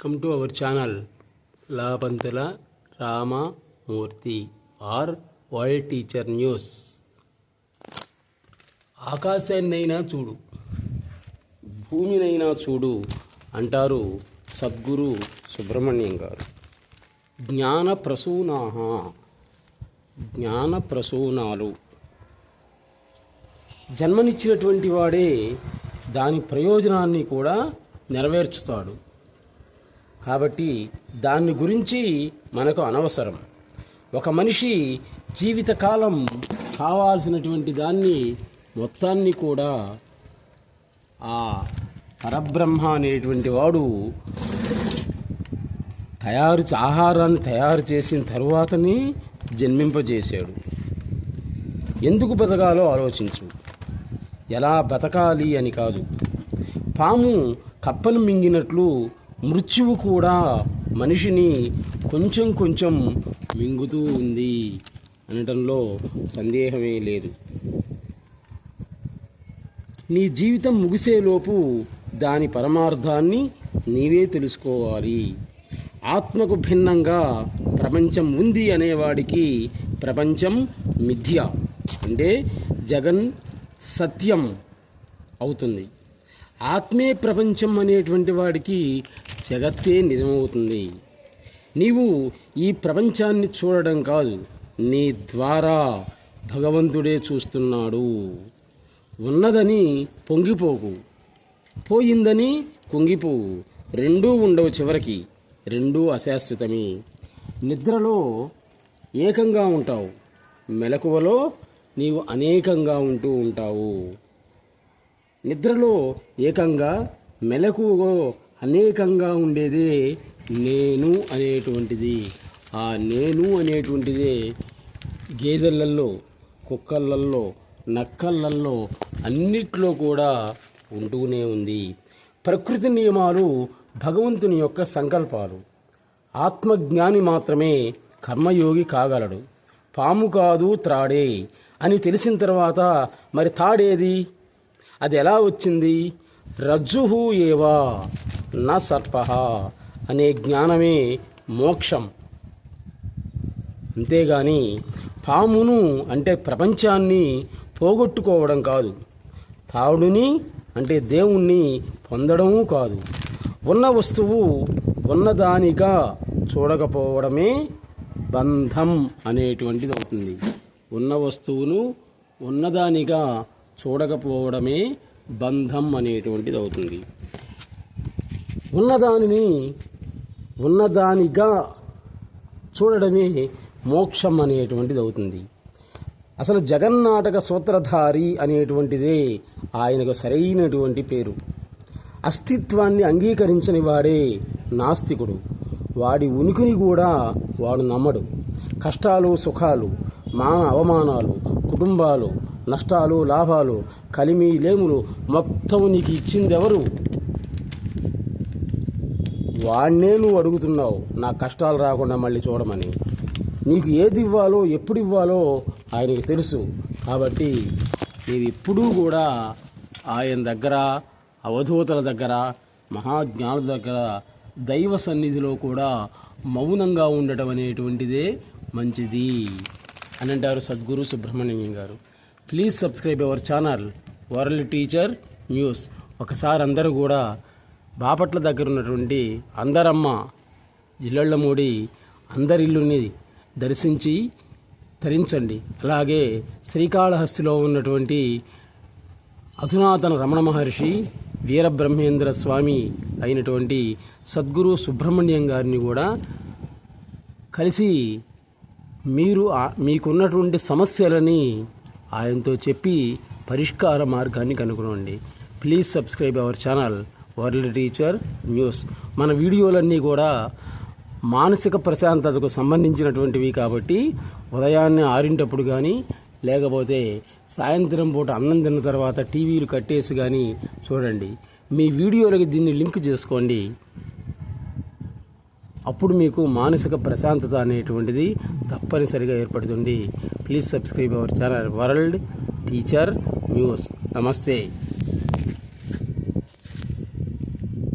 Welcome to our channel Lapanthula Ramamurthy our world teacher news ఆకాశాన్నైనా చూడు భూమినైనా చూడు అంటారు సద్గురు సుబ్రహ్మణ్యం గారు. జ్ఞాన ప్రసూనాహ జ్ఞాన ప్రసూనాలు జన్మనిచ్చినటువంటి వాడే దాని ప్రయోజనాన్ని కూడా నెరవేర్చుతాడు. కాబట్టి దాని గురించి మనకు అనవసరం. ఒక మనిషి జీవితకాలం కావాల్సినటువంటి దాన్ని మొత్తాన్ని కూడా ఆ పరబ్రహ్మ అనేటువంటి వాడు తయారు ఆహారాన్ని తయారు చేసిన తరువాతనే జన్మింపజేశాడు. ఎందుకు బతకాలో ఆలోచించు. ఎలా బతకాలి అని కాదు. పాము కప్పను మింగినట్లు మృత్యువు కూడా మనిషిని కొంచెం కొంచెం మింగుతూ ఉంది అనటంలో సందేహమే లేదు. నీ జీవితం ముగిసేలోపు దాని పరమార్థాన్ని నీవే తెలుసుకోవాలి. ఆత్మకు భిన్నంగా ప్రపంచం ఉంది అనేవాడికి ప్రపంచం మిథ్య. అంటే జగన్ సత్యం అవుతుంది. ఆత్మే ప్రపంచం అనేటువంటి వాడికి జగత్తే నిజమవుతుంది. నీవు ఈ ప్రపంచాన్ని చూడడం కాదు నీ ద్వారా భగవంతుడే చూస్తున్నాడు. ఉన్నదని పొంగిపోకు. పోయిందని కుంగిపోవు రెండూ ఉండవు చివరికి రెండూ అశాశ్వతమే. నిద్రలో ఏకంగా ఉంటావు మెలకువలో నీవు అనేకంగా ఉంటూ ఉంటావు. నిద్రలో ఏకంగా మెలకువలో అనేకంగా ఉండేదే నేను అనేటువంటిది. ఆ నేను అనేటువంటిదే గేదెలల్లో కుక్కలల్లో నక్కలల్లో అన్నిట్లో కూడా ఉంటూనే ఉంది. ప్రకృతి నియమాలు భగవంతుని యొక్క సంకల్పాలు. ఆత్మజ్ఞాని మాత్రమే కర్మయోగి కాగలడు. పాము కాదు త్రాడే అని తెలిసిన తర్వాత మరి తాడేది? అది ఎలా వచ్చింది? రజ్జుహు ఏవా? నా సర్ప అనే జ్ఞానమే మోక్షం. అంతేగాని పామును అంటే ప్రపంచాన్ని పోగొట్టుకోవడం కాదు. తావుడిని అంటే దేవుణ్ణి పొందడము కాదు. ఉన్న వస్తువు ఉన్నదానిగా చూడకపోవడమే బంధం అనేటువంటిది అవుతుంది. ఉన్న వస్తువును ఉన్నదానిగా చూడకపోవడమే బంధం అనేటువంటిది అవుతుంది. ఉన్నదానిని ఉన్నదానిగా చూడడమే మోక్షం అనేటువంటిది అవుతుంది అసలు జగన్నాటక సూత్రధారి అనేటువంటిదే ఆయనకు సరైనటువంటి పేరు. అస్తిత్వాన్ని అంగీకరించని వాడే నాస్తికుడు. వాడి ఉనికిని కూడా వాడు నమ్మడు. కష్టాలు సుఖాలు మాన అవమానాలు కుటుంబాలు నష్టాలు లాభాలు కలిమి లేములు మొత్తం నీకు ఇచ్చిందెవరు? వాడినే నువ్వు అడుగుతున్నావు. నా కష్టాలు రాకుండా మళ్ళీ చూడమని. నీకు ఏది ఇవ్వాలో ఎప్పుడు ఇవ్వాలో ఆయనకి తెలుసు. కాబట్టి నీవు ఎప్పుడూ కూడా ఆయన దగ్గర అవధూతల దగ్గర మహాజ్ఞానుల దగ్గర దైవ సన్నిధిలో కూడా మౌనంగా ఉండటం అనేటువంటిదే మంచిది అని అంటారు సద్గురు సుబ్రహ్మణ్యం గారు. Please subscribe our channel world teacher news. ఒకసారి అందరూ కూడా బాపట్ల దగ్గర ఉన్నటువంటి అందరమ్మ జిల్లళ్ళమూడి అందరిల్లుని దర్శించి ధరించండి అలాగే శ్రీకాళహస్తిలో ఉన్నటువంటి అధునాతన రమణ మహర్షి వీరబ్రహ్మేంద్ర స్వామి అయినటువంటి సద్గురు సుబ్రహ్మణ్యం గారిని కూడా కలిసి మీరు మీకున్నటువంటి సమస్యలని ఆయనతో చెప్పి పరిష్కార మార్గాన్ని కనుగొనండి. Please subscribe our channel world teacher news. మన వీడియోలన్నీ కూడా మానసిక ప్రశాంతతకు సంబంధించినటువంటివి కాబట్టి ఉదయాన్నే ఆరింటప్పుడు కానీ లేకపోతే సాయంత్రం పూట అన్నం తిన్న తర్వాత టీవీలు కట్టేసి కానీ చూడండి. మీ వీడియోలకి దీన్ని లింక్ చేసుకోండి. అప్పుడు మీకు మానసిక ప్రశాంతత అనేటువంటిది తప్పనిసరిగా ఏర్పడుతుంది. Please subscribe our channel world teacher news. నమస్తే.